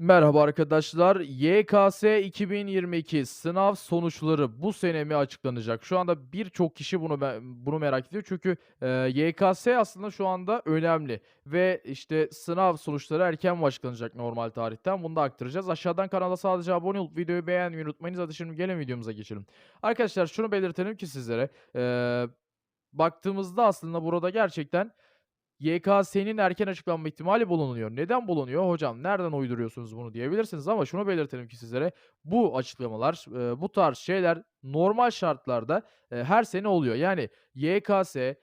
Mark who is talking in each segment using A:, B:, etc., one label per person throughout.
A: Merhaba arkadaşlar. YKS 2022 sınav sonuçları bu sene mi açıklanacak? Şu anda birçok kişi bunu bunu merak ediyor. Çünkü e, YKS aslında şu anda önemli ve işte sınav sonuçları erken mi açıklanacak normal tarihten? Bunu da aktaracağız. Aşağıdan kanala sadece abone olup videoyu beğenmeyi unutmayınız. Hadi şimdi gelin videomuza geçelim. Arkadaşlar şunu belirtelim ki sizlere e, baktığımızda aslında burada gerçekten YKS'nin erken açıklanma ihtimali bulunuyor. Neden bulunuyor? Hocam nereden uyduruyorsunuz bunu diyebilirsiniz ama şunu belirtelim ki sizlere bu açıklamalar, bu tarz şeyler normal şartlarda, eee, her sene oluyor. Yani YKS, eee,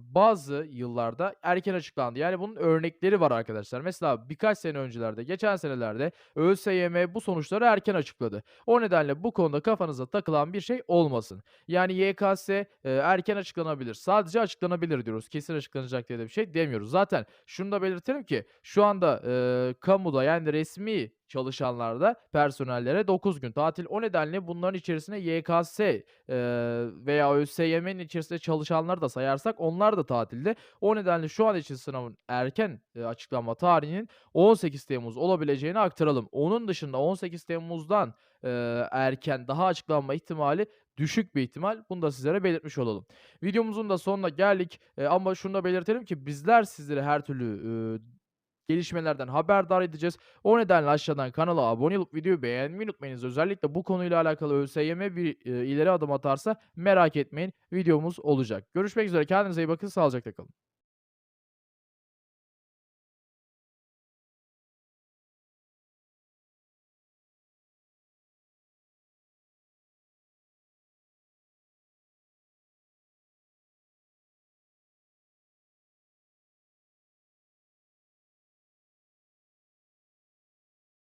A: bazı yıllarda erken açıklandı. Yani bunun örnekleri var arkadaşlar. Mesela birkaç sene öncelerde, geçen senelerde ÖSYM bu sonuçları erken açıkladı. O nedenle bu konuda kafanıza takılan bir şey olmasın. Yani YKS, eee, erken açıklanabilir. Sadece açıklanabilir diyoruz. Kesin açıklanacak diye de bir şey demiyoruz. Zaten şunu da belirtelim ki şu anda, eee, kamuda yani resmi çalışanlarda personellere 9 gün tatil. O nedenle bunların içerisine YKS, eee, veya ÖSYM'nin içerisinde çalışanları da sayarsak onlar da tatilde. O nedenle şu an için sınavın erken, eee, açıklanma tarihinin 18 Temmuz olabileceğini aktaralım. Onun dışında 18 Temmuz'dan, eee, erken daha açıklanma ihtimali düşük bir ihtimal. Bunu da sizlere belirtmiş olalım. Videomuzun da sonuna geldik. Eee, ama şunu da belirtelim ki bizler sizleri her türlü, ııı, gelişmelerden haberdar edeceğiz. O nedenle aşağıdan kanala abone olup videoyu beğenmeyi unutmayınız. Özellikle bu konuyla alakalı ÖSYM bir, eee, ileri adım atarsa merak etmeyin, videomuz olacak. Görüşmek üzere, kendinize iyi bakın, sağlıcakla kalın.